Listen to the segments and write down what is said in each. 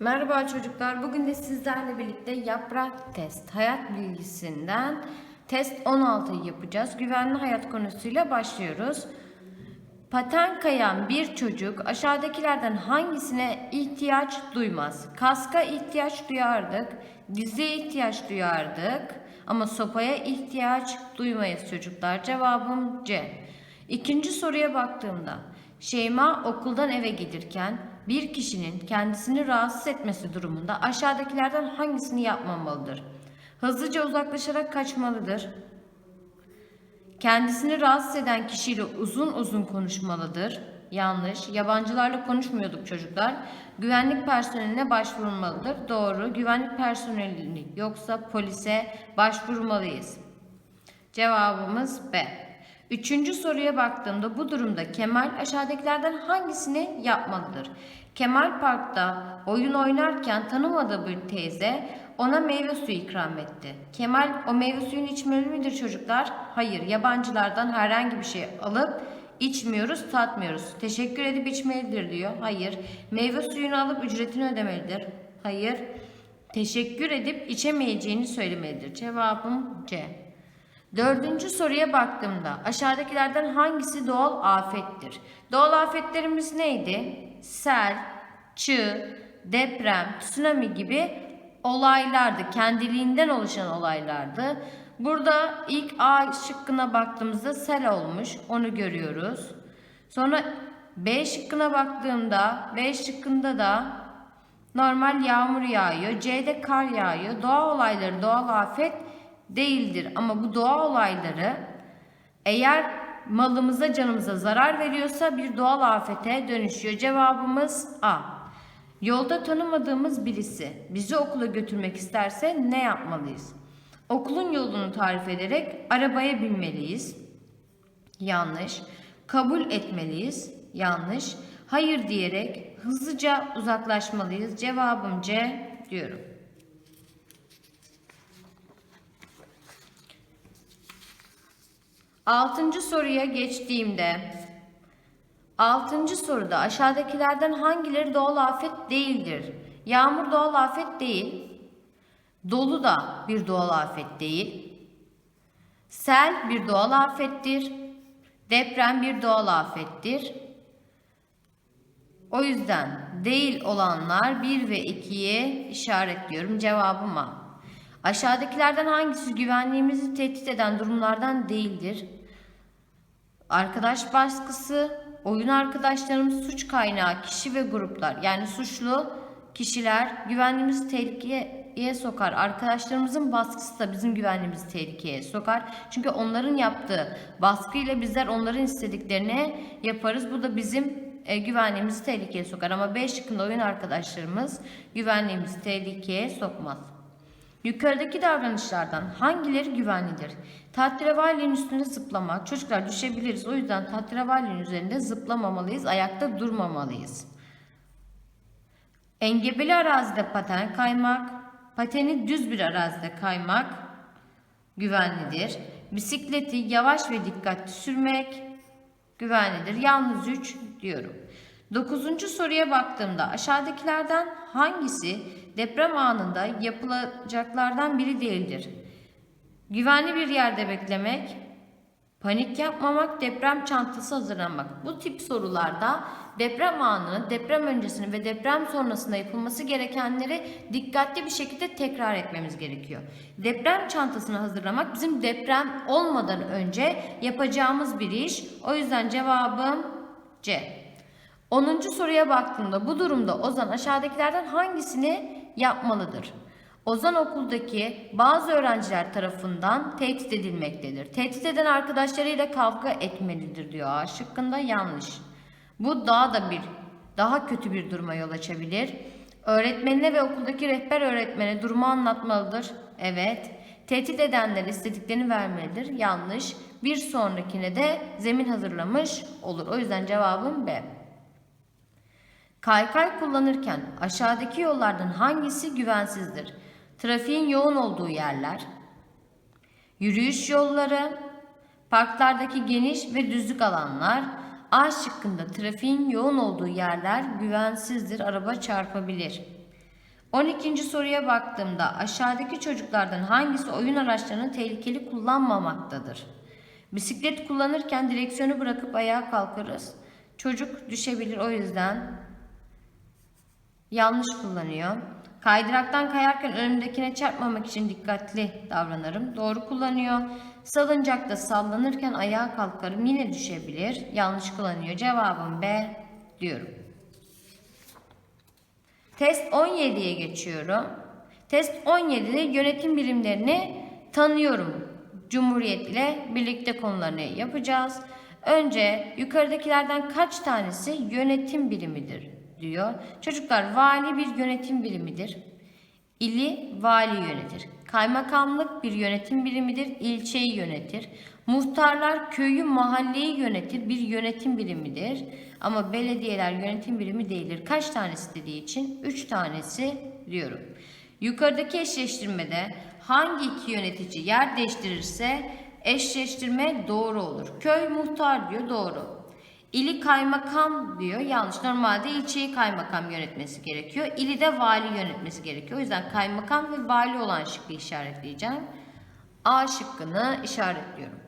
Merhaba çocuklar. Bugün de sizlerle birlikte yaprak test, hayat bilgisinden test 16'yı yapacağız. Güvenli hayat konusuyla başlıyoruz. Paten kayan bir çocuk aşağıdakilerden hangisine ihtiyaç duymaz? Kaska ihtiyaç duyardık, dize ihtiyaç duyardık ama sopaya ihtiyaç duymayız çocuklar. Cevabım C. İkinci soruya baktığımda Şeyma okuldan eve gelirken bir kişinin kendisini rahatsız etmesi durumunda aşağıdakilerden hangisini yapmamalıdır? Hızlıca uzaklaşarak kaçmalıdır. Kendisini rahatsız eden kişiyle uzun uzun konuşmalıdır. Yanlış. Yabancılarla konuşmuyorduk çocuklar. Güvenlik personeline başvurulmalıdır. Doğru. Güvenlik personeli yoksa polise başvurmalıyız. Cevabımız B. Üçüncü soruya baktığımda bu durumda Kemal aşağıdakilerden hangisini yapmalıdır? Kemal parkta oyun oynarken tanımadığı bir teyze ona meyve suyu ikram etti. Kemal o meyve suyunu içmeli midir çocuklar? Hayır. Yabancılardan herhangi bir şey alıp içmiyoruz, tatmıyoruz. Teşekkür edip içmelidir diyor. Hayır. Meyve suyunu alıp ücretini ödemelidir. Hayır. Teşekkür edip içemeyeceğini söylemelidir. Cevabım C. Dördüncü soruya baktığımda aşağıdakilerden hangisi doğal afettir? Doğal afetlerimiz neydi? Sel, çığ, deprem, tsunami gibi olaylardı. Kendiliğinden oluşan olaylardı. Burada ilk A şıkkına baktığımızda sel olmuş. Onu görüyoruz. Sonra B şıkkına baktığımda B şıkkında da normal yağmur yağıyor. C'de kar yağıyor. Doğa olayları doğal afet değildir. Ama bu doğa olayları eğer malımıza canımıza zarar veriyorsa bir doğal afete dönüşüyor. Cevabımız A. Yolda tanımadığımız birisi bizi okula götürmek isterse ne yapmalıyız? Okulun yolunu tarif ederek arabaya binmeliyiz. Yanlış. Kabul etmeliyiz. Yanlış. Hayır diyerek hızlıca uzaklaşmalıyız. Cevabım C diyorum. Altıncı soruya geçtiğimde Altıncı soruda aşağıdakilerden hangileri doğal afet değildir? Yağmur doğal afet değil. Dolu da bir doğal afet değil. Sel bir doğal afettir. Deprem bir doğal afettir. O yüzden değil olanlar 1 ve 2'ye işaretliyorum. Cevabım A. Aşağıdakilerden hangisi güvenliğimizi tehdit eden durumlardan değildir? Arkadaş baskısı, oyun arkadaşlarımız suç kaynağı kişi ve gruplar yani suçlu kişiler güvenliğimizi tehlikeye sokar. Arkadaşlarımızın baskısı da bizim güvenliğimizi tehlikeye sokar. Çünkü onların yaptığı baskıyla bizler onların istediklerini yaparız. Bu da bizim e, güvenliğimizi tehlikeye sokar. Ama B şıkkında oyun arkadaşlarımız güvenliğimizi tehlikeye sokmaz. Yukarıdaki davranışlardan hangileri güvenlidir? Tahterevallerin üstünde zıplamak. Çocuklar düşebiliriz. O yüzden tahterevallerin üzerinde zıplamamalıyız. Ayakta durmamalıyız. Engebeli arazide paten kaymak. Pateni düz bir arazide kaymak güvenlidir. Bisikleti yavaş ve dikkatli sürmek güvenlidir. Yalnız 3 diyorum. Dokuzuncu soruya baktığımda aşağıdakilerden hangisi deprem anında yapılacaklardan biri değildir? Güvenli bir yerde beklemek, panik yapmamak, deprem çantası hazırlamak. Bu tip sorularda deprem anını, deprem öncesini ve deprem sonrasında yapılması gerekenleri dikkatli bir şekilde tekrar etmemiz gerekiyor. Deprem çantasını hazırlamak bizim deprem olmadan önce yapacağımız bir iş. O yüzden cevabım C. 10. soruya baktığımda bu durumda Ozan aşağıdakilerden hangisini yapmalıdır? Ozan okuldaki bazı öğrenciler tarafından tehdit edilmektedir. Tehdit eden arkadaşlarıyla kavga etmelidir diyor A şıkkında yanlış. Bu daha da bir daha kötü bir duruma yol açabilir. Öğretmenine ve okuldaki rehber öğretmene durumu anlatmalıdır. Evet. Tehdit edenler istediklerini vermelidir. Yanlış. Bir sonrakine de zemin hazırlamış olur. O yüzden cevabım B. Kaykay kullanırken aşağıdaki yollardan hangisi güvensizdir? Trafiğin yoğun olduğu yerler, yürüyüş yolları, parklardaki geniş ve düzlük alanlar, A şıkkında trafiğin yoğun olduğu yerler güvensizdir, araba çarpabilir. 12. soruya baktığımda aşağıdaki çocuklardan hangisi oyun araçlarını tehlikeli kullanmamaktadır? Bisiklet kullanırken direksiyonu bırakıp ayağa kalkarız. Çocuk düşebilir o yüzden yanlış kullanıyor. Kaydıraktan kayarken önümdekine çarpmamak için dikkatli davranırım. Doğru kullanıyor. Salıncakta sallanırken ayağa kalkarım yine düşebilir. Yanlış kullanıyor. Cevabım B diyorum. Test 17'ye geçiyorum. Test 17'de yönetim birimlerini tanıyorum. Cumhuriyet ile birlikte konularını yapacağız. Önce yukarıdakilerden kaç tanesi yönetim birimidir diyor. Çocuklar vali bir yönetim birimidir. İli vali yönetir. Kaymakamlık bir yönetim birimidir. ilçeyi yönetir. Muhtarlar köyü mahalleyi yönetir. Bir yönetim birimidir. Ama belediyeler yönetim birimi değildir. Kaç tanesi dediği için 3 tanesi diyorum. Yukarıdaki eşleştirmede hangi iki yönetici yer değiştirirse eşleştirme doğru olur. Köy muhtar diyor doğru. İli kaymakam diyor. Yanlış. Normalde ilçeyi kaymakam yönetmesi gerekiyor. İli de vali yönetmesi gerekiyor. O yüzden kaymakam ve vali olan şıkkı işaretleyeceğim. A şıkkını işaretliyorum.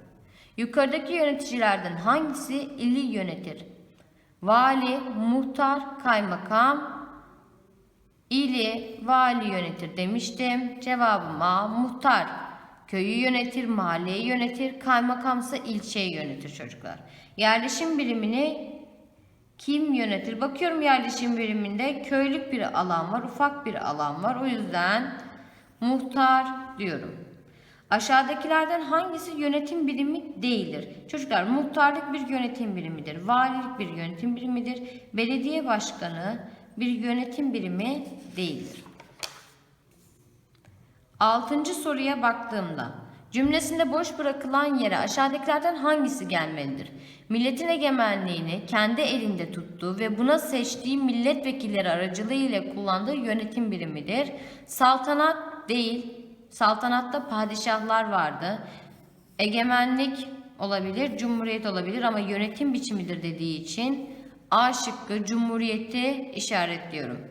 Yukarıdaki yöneticilerden hangisi ili yönetir? Vali, muhtar, kaymakam, ili, vali yönetir demiştim. Cevabım A. Muhtar köyü yönetir, mahalleyi yönetir, kaymakamsa ilçeyi yönetir çocuklar. Yerleşim birimini kim yönetir? Bakıyorum yerleşim biriminde köylük bir alan var, ufak bir alan var. O yüzden muhtar diyorum. Aşağıdakilerden hangisi yönetim birimi değildir? Çocuklar muhtarlık bir yönetim birimidir. Valilik bir yönetim birimidir. Belediye başkanı bir yönetim birimi değildir. Altıncı soruya baktığımda cümlesinde boş bırakılan yere aşağıdakilerden hangisi gelmelidir? Milletin egemenliğini kendi elinde tuttuğu ve buna seçtiği milletvekilleri aracılığıyla kullandığı yönetim birimidir. Saltanat değil, saltanatta padişahlar vardı. Egemenlik olabilir, cumhuriyet olabilir ama yönetim biçimidir dediği için A şıkkı cumhuriyeti işaretliyorum.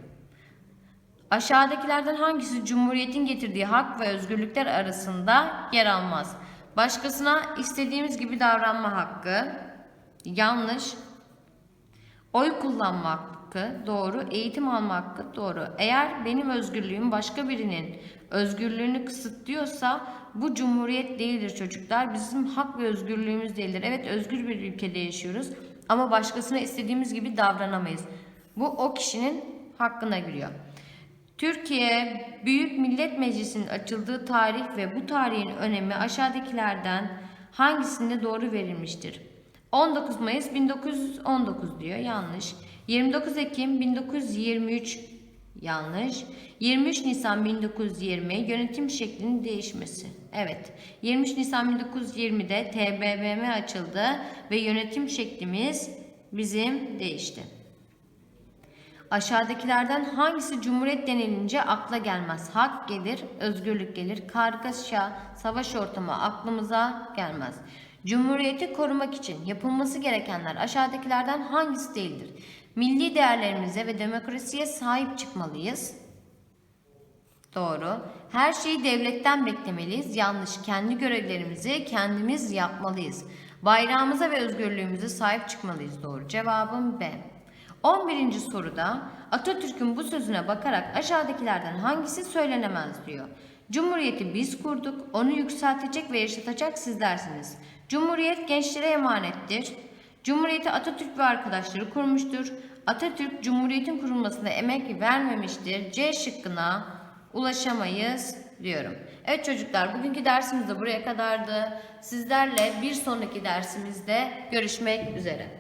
Aşağıdakilerden hangisi Cumhuriyet'in getirdiği hak ve özgürlükler arasında yer almaz? Başkasına istediğimiz gibi davranma hakkı, yanlış. Oy kullanma hakkı, doğru. Eğitim alma hakkı, doğru. Eğer benim özgürlüğüm başka birinin özgürlüğünü kısıtlıyorsa bu cumhuriyet değildir çocuklar. Bizim hak ve özgürlüğümüz değildir. Evet özgür bir ülkede yaşıyoruz ama başkasına istediğimiz gibi davranamayız. Bu o kişinin hakkına giriyor. Türkiye Büyük Millet Meclisi'nin açıldığı tarih ve bu tarihin önemi aşağıdakilerden hangisinde doğru verilmiştir? 19 Mayıs 1919 diyor. Yanlış. 29 Ekim 1923 yanlış. 23 Nisan 1920 yönetim şeklinin değişmesi. Evet. 23 Nisan 1920'de TBMM açıldı ve yönetim şeklimiz bizim değişti. Aşağıdakilerden hangisi cumhuriyet denilince akla gelmez? Hak gelir, özgürlük gelir, kargaşa, savaş ortamı aklımıza gelmez. Cumhuriyeti korumak için yapılması gerekenler aşağıdakilerden hangisi değildir? Milli değerlerimize ve demokrasiye sahip çıkmalıyız. Doğru. Her şeyi devletten beklemeliyiz. Yanlış. Kendi görevlerimizi kendimiz yapmalıyız. Bayrağımıza ve özgürlüğümüze sahip çıkmalıyız. Doğru. Cevabım B. 11. soruda Atatürk'ün bu sözüne bakarak aşağıdakilerden hangisi söylenemez diyor. Cumhuriyeti biz kurduk, onu yükseltecek ve yaşatacak sizlersiniz. Cumhuriyet gençlere emanettir. Cumhuriyeti Atatürk ve arkadaşları kurmuştur. Atatürk Cumhuriyet'in kurulmasına emek vermemiştir. C şıkkına ulaşamayız diyorum. Evet çocuklar bugünkü dersimiz de buraya kadardı. Sizlerle bir sonraki dersimizde görüşmek üzere.